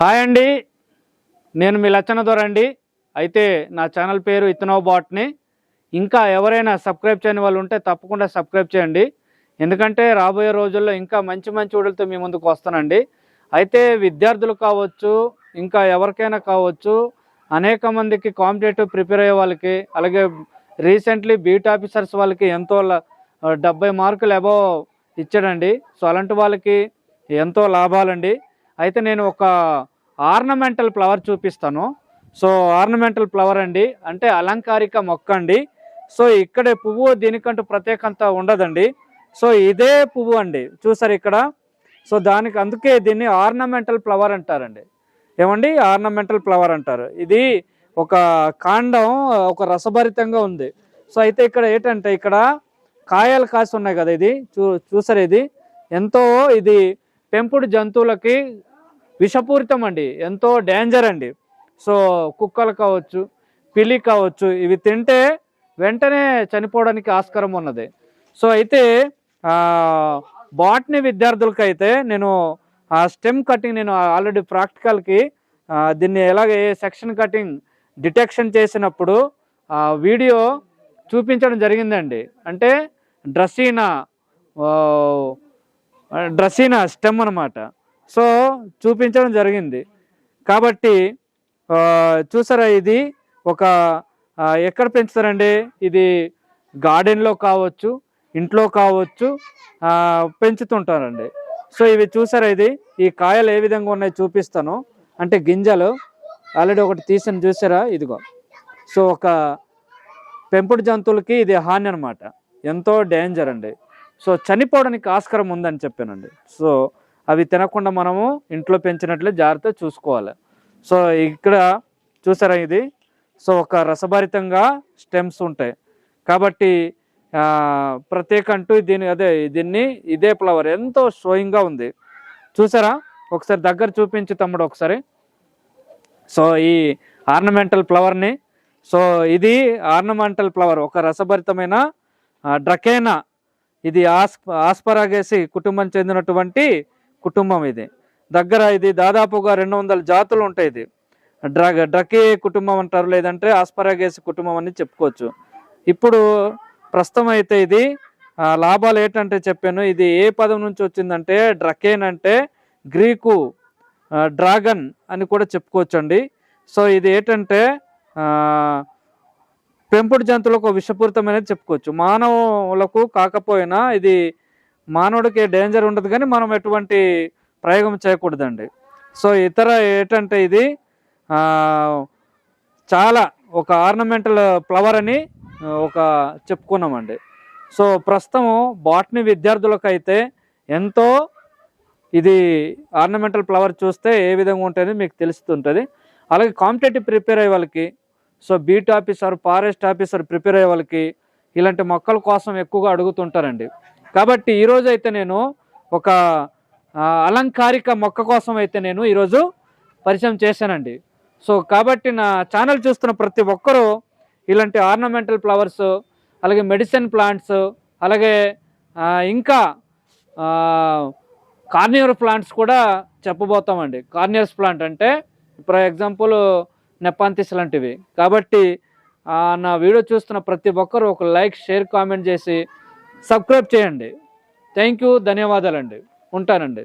Hi అండి. నేను మీ లచ్చన దొర అండి. అయితే నా ఛానల్ పేరు ఇతనో బాట్ని. ఇంకా ఎవరైనా సబ్స్క్రైబ్ చేయని వాళ్ళు ఉంటే తప్పకుండా సబ్స్క్రైబ్ చేయండి. ఎందుకంటే రాబోయే రోజుల్లో ఇంకా మంచి మంచి ఊడలతో మీ ముందుకు వస్తానండి. అయితే విద్యార్థులు కావచ్చు ఇంకా ఎవరికైనా కావచ్చు అనేక మందికి కాంపిటేటివ్ ప్రిపేర్ అయ్యే వాళ్ళకి అలాగే రీసెంట్లీ బీట్ ఆఫీసర్స్ వాళ్ళకి ఎంతో డెబ్బై మార్కులు అబవ్ ఇచ్చాడండి. సో అలాంటి వాళ్ళకి ఎంతో లాభాలండి. అయితే నేను ఒక ఆర్నమెంటల్ ఫ్లవర్ చూపిస్తాను. సో ఆర్నమెంటల్ ఫ్లవర్ అండి. అంటే అలంకారిక మొక్క అండి. సో ఇక్కడే పువ్వు దీనికంటూ ప్రత్యేకంత ఉండదండి. సో ఇదే పువ్వు అండి. చూసారు ఇక్కడ? సో దానికి అందుకే దీన్ని ఆర్నమెంటల్ ఫ్లవర్ అంటారండి. ఏమండి? ఆర్నమెంటల్ ఫ్లవర్ అంటారు. ఇది ఒక కాండం ఒక రసభరితంగా ఉంది. సో అయితే ఇక్కడ ఏంటంటే ఇక్కడ కాయలు కాసి ఉన్నాయి కదా ఇది. చూ చూసారు ఇది? ఎంతో ఇది పెంపుడు జంతువులకి విషపూరితం అండి. ఎంతో డేంజర్ అండి. సో కుక్కలు కావచ్చు పిల్లి కావచ్చు ఇవి తింటే వెంటనే చనిపోవడానికి ఆస్కారం ఉన్నది. సో అయితే బాట్నీ విద్యార్థులకి అయితే నేను ఆ స్టెమ్ కటింగ్ నేను ఆల్రెడీ ప్రాక్టికల్కి దీన్ని ఎలాగ ఏ సెక్షన్ కటింగ్ డిటెక్షన్ చేసినప్పుడు ఆ వీడియో చూపించడం జరిగిందండి. అంటే డ్రస్సీనా డ్రసీనా స్టెమ్ అనమాట సో చూపించడం జరిగింది. కాబట్టి చూసారా ఇది ఒక ఎక్కడ పెంచుతారండి? ఇది గార్డెన్లో కావచ్చు ఇంట్లో కావచ్చు పెంచుతుంటారండి. సో ఇవి చూసారా ఇది? ఈ కాయలు ఏ విధంగా ఉన్నాయి చూపిస్తాను. అంటే గింజలు ఆల్రెడీ ఒకటి తీసిన చూసారా? ఇదిగో. సో ఒక పెంపుడు జంతువులకి ఇది హాని అనమాట ఎంతో డేంజర్ అండి. సో చనిపోవడానికి ఆస్కారం ఉందని చెప్పానండి. సో అవి తినకుండా మనము ఇంట్లో పెంచినట్లే జాగ్రత్త చూసుకోవాలి. సో ఇక్కడ చూసారా ఇది? సో ఒక రసభరితంగా స్టెమ్స్ ఉంటాయి. కాబట్టి ప్రత్యేక అంటూ దీని అదే దీన్ని ఇదే ఫ్లవర్ ఎంతో షోయింగ్గా ఉంది. చూసారా? ఒకసారి దగ్గర చూపించు తమ్ముడు ఒకసారి. సో ఈ ఆర్నమెంటల్ ఫ్లవర్ని సో ఇది ఆర్నమెంటల్ ఫ్లవర్ ఒక రసభరితమైన డ్రకేనా ఇది ఆస్ ఆస్పరాగేసి కుటుంబం చెందినటువంటి కుటుంబం ఇది. దగ్గర ఇది దాదాపుగా రెండు వందల జాతులు ఉంటాయి ఇది. డ్రగ్ డ్రకే కుటుంబం అంటారు లేదంటే ఆస్పరాగేసి కుటుంబం అని చెప్పుకోవచ్చు. ఇప్పుడు ప్రస్తుతం అయితే ఇది లాభాలు ఏంటంటే చెప్పాను ఇది ఏ పదం నుంచి వచ్చిందంటే డ్రకేన్ అంటే గ్రీకు డ్రాగన్ అని కూడా చెప్పుకోవచ్చండి. సో ఇది ఏంటంటే పెంపుడు జంతువులకు విషపూరితమైనది చెప్పుకోవచ్చు. మానవులకు కాకపోయినా ఇది మానవుడికి డేంజర్ ఉండదు కానీ మనం ఎటువంటి ప్రయోగం చేయకూడదండి. సో ఇతర ఏంటంటే ఇది చాలా ఒక ఆర్నమెంటల్ ఫ్లవర్ అని ఒక చెప్పుకున్నామండి. సో ప్రస్తుతం బాటనీ విద్యార్థులకైతే ఎంతో ఇది ఆర్నమెంటల్ ఫ్లవర్ చూస్తే ఏ విధంగా ఉంటుంది మీకు తెలుస్తుంటుంది. అలాగే కాంపిటేటివ్ ప్రిపేర్ అయ్యే వాళ్ళకి so beat officer forest officer prepare అయ్యే వాళ్ళకి ఇలాంటి మొక్కల కోసం ఎక్కువగా అడుగుతుంటారండి. కాబట్టి ఈరోజు అయితే నేను ఒక అలంకారిక మొక్క కోసం అయితే నేను ఈరోజు పరిచయం చేశానండి. సో కాబట్టి నా ఛానల్ చూస్తున్న ప్రతి ఒక్కరూ ఇలాంటి ఆర్నమెంటల్ ఫ్లవర్స్ అలాగే మెడిసిన్ ప్లాంట్స్ అలాగే ఇంకా కార్నియర్ ప్లాంట్స్ కూడా చెప్పబోతామండి. కార్నియర్స్ ప్లాంట్ అంటే ఫర్ ఎగ్జాంపుల్ నెపాంతిస్ లాంటివి. కాబట్టి నా వీడియో చూస్తున్న ప్రతి ఒక్కరూ ఒక లైక్ షేర్ కామెంట్ చేసి సబ్స్క్రైబ్ చేయండి. థ్యాంక్ యూ ధన్యవాదాలండి. ఉంటానండి.